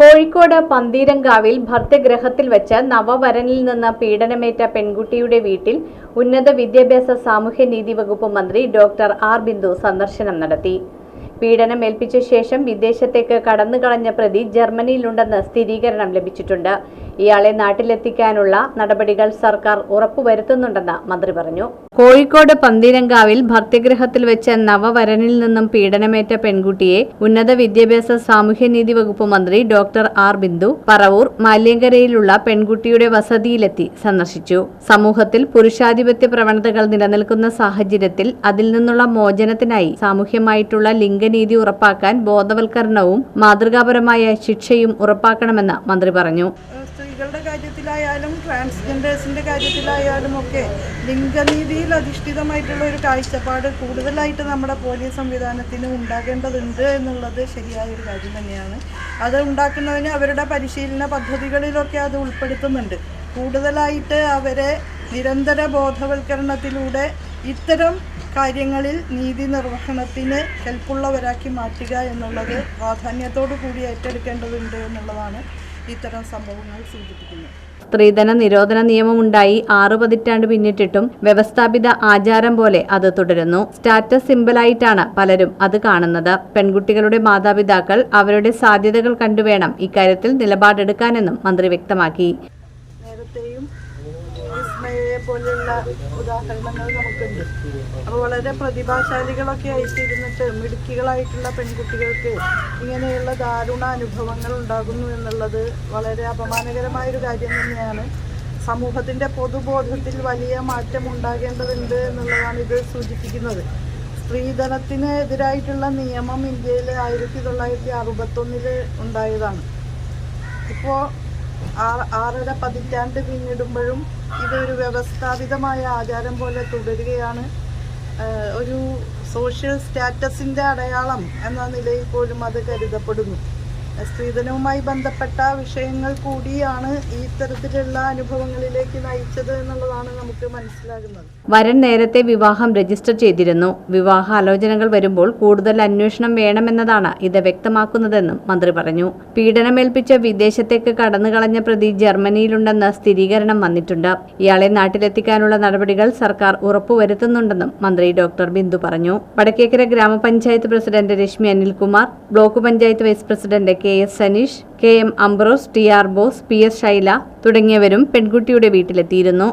കോഴിക്കോട് പന്തീരങ്കാവിൽ ഭർത്തൃഗ്രഹത്തിൽ വെച്ച് നവവരനിൽ നിന്ന് പീഡനമേറ്റ പെൺകുട്ടിയുടെ വീട്ടിൽ ഉന്നത വിദ്യാഭ്യാസ സാമൂഹ്യനീതി വകുപ്പ് മന്ത്രി ഡോക്ടർ ആർ ബിന്ദു സന്ദർശനം നടത്തി. പീഡനമേൽപ്പിച്ച ശേഷം വിദേശത്തേക്ക് കടന്നുകളഞ്ഞ പ്രതി ജർമ്മനിയിലുണ്ടെന്ന് സ്ഥിരീകരണം ലഭിച്ചിട്ടുണ്ട്. ഇയാളെ നാട്ടിലെത്തിക്കാനുള്ള നടപടികൾ സർക്കാർ ഉറപ്പുവരുത്തുന്നുണ്ടെന്ന് മന്ത്രി പറഞ്ഞു. കോഴിക്കോട് പന്തീരങ്കാവിൽ ഭർത്തൃഗ്രഹത്തിൽ വെച്ച് നവവരനിൽ നിന്നും പീഡനമേറ്റ പെൺകുട്ടിയെ ഉന്നത വിദ്യാഭ്യാസ സാമൂഹ്യനീതി വകുപ്പ് മന്ത്രി ഡോക്ടർ ആർ ബിന്ദു പറവൂർ മാല്യങ്കരയിലുള്ള പെൺകുട്ടിയുടെ വസതിയിലെത്തി സന്ദർശിച്ചു. സമൂഹത്തിൽ പുരുഷാധിപത്യ പ്രവണതകൾ നിലനിൽക്കുന്ന സാഹചര്യത്തിൽ അതിൽ നിന്നുള്ള മോചനത്തിനായി സാമൂഹ്യമായിട്ടുള്ള ലിംഗനീതി ഉറപ്പാക്കാൻ ബോധവൽക്കരണവും മാതൃകാപരമായ ശിക്ഷയും ഉറപ്പാക്കണമെന്ന് മന്ത്രി പറഞ്ഞു. സ്ത്രീകളുടെ കാര്യത്തിലായാലും ട്രാൻസ്ജെൻഡേഴ്സിന്റെ കാര്യത്തിലായാലും ഒക്കെ ലിംഗനീതിയിൽ അധിഷ്ഠിതമായിട്ടുള്ള ഒരു കാഴ്ചപ്പാട് കൂടുതലായിട്ട് നമ്മുടെ പോലീസ് സംവിധാനത്തിന് ഉണ്ടാകേണ്ടതുണ്ട് എന്നുള്ളത് ശരിയായ ഒരു കാര്യം തന്നെയാണ്. അത് ഉണ്ടാക്കുന്നതിന് അവരുടെ പരിശീലന പദ്ധതികളിലൊക്കെ അത് ഉൾപ്പെടുത്തുന്നുണ്ട്. കൂടുതലായിട്ട് അവരെ നിരന്തര ബോധവൽക്കരണത്തിലൂടെ ഇത്തരം കാര്യങ്ങളിൽ നീതി നിർവഹണത്തിന് ഹെൽപ്പുള്ളവരാക്കി മാറ്റുക എന്നുള്ളത് പ്രാധാന്യത്തോടു കൂടി ഏറ്റെടുക്കേണ്ടതുണ്ട് എന്നുള്ളതാണ് ഇത്തരം സംഭവങ്ങൾ സൂചിപ്പിക്കുന്നത്. സ്ത്രീധന നിരോധന നിയമമുണ്ടായി ആറു പതിറ്റാണ്ട് പിന്നിട്ടിട്ടും വ്യവസ്ഥാപിത ആചാരം പോലെ അത് തുടരുന്നു. സ്റ്റാറ്റസ് സിമ്പിളായിട്ടാണ് പലരും അത് കാണുന്നത്. പെൺകുട്ടികളുടെ മാതാപിതാക്കൾ അവരുടെ സാധ്യതകൾ കണ്ടുവേണം ഇക്കാര്യത്തിൽ നിലപാടെടുക്കാനെന്നും മന്ത്രി വ്യക്തമാക്കി. പോലെയുള്ള ഉദാഹരണങ്ങൾ നമുക്കുണ്ട്. അപ്പോൾ വളരെ പ്രതിഭാശാലികളൊക്കെ ആയിട്ടിരുന്നിട്ട് മിടുക്കികളായിട്ടുള്ള പെൺകുട്ടികൾക്ക് ഇങ്ങനെയുള്ള ദാരുണ അനുഭവങ്ങൾ ഉണ്ടാകുന്നു എന്നുള്ളത് വളരെ അപമാനകരമായൊരു കാര്യം തന്നെയാണ്. സമൂഹത്തിന്റെ പൊതുബോധത്തിൽ വലിയ മാറ്റം ഉണ്ടാകേണ്ടതുണ്ട് എന്നുള്ളതാണ് ഇത് സൂചിപ്പിക്കുന്നത്. സ്ത്രീധനത്തിന് എതിരായിട്ടുള്ള നിയമം ഇന്ത്യയിൽ ആയിരത്തി തൊള്ളായിരത്തി അറുപത്തൊന്നിൽ ഉണ്ടായതാണ്. ഇപ്പോൾ ആറര പതിറ്റാണ്ട് പിന്നിടുമ്പോഴും ഇതൊരു വ്യവസ്ഥാപിതമായ ആചാരം പോലെ തുടരുകയാണ്. ഒരു സോഷ്യൽ സ്റ്റാറ്റസിന്റെ അടയാളം എന്ന നിലയിൽ പോലും അത് കരുതപ്പെടുന്നു. സ്ത്രീധനവുമായി ബന്ധപ്പെട്ട വിഷയങ്ങൾ കൂടിയാണ് ഈ തരത്തിലുള്ള അനുഭവങ്ങളിലേക്ക് നയിച്ചത് എന്നുള്ളതാണ് നമുക്ക് മനസ്സിലാകുന്നത്. വരൻ നേരത്തെ വിവാഹം രജിസ്റ്റർ ചെയ്തിരുന്നു. വിവാഹ ആലോചനകൾ വരുമ്പോൾ കൂടുതൽ അന്വേഷണം വേണമെന്നതാണ് ഇത് വ്യക്തമാക്കുന്നതെന്നും മന്ത്രി പറഞ്ഞു. പീഡനമേൽപ്പിച്ച വിദേശത്തേക്ക് കടന്നുകളഞ്ഞ പ്രതി ജർമ്മനിയിലുണ്ടെന്ന് സ്ഥിരീകരണം വന്നിട്ടുണ്ട്. ഇയാളെ നാട്ടിലെത്തിക്കാനുള്ള നടപടികൾ സർക്കാർ ഉറപ്പുവരുത്തുന്നുണ്ടെന്നും മന്ത്രി ഡോക്ടർ ബിന്ദു പറഞ്ഞു. Vadakkekara grama panchayat president Rashmi Anilkumar block panchayat vice president K S Saneesh K M Ambrose T R Bose P S Shaila തുടങ്ങിയവരും പെൺകുട്ടിയുടെ വീട്ടിലെത്തിയിരുന്നു.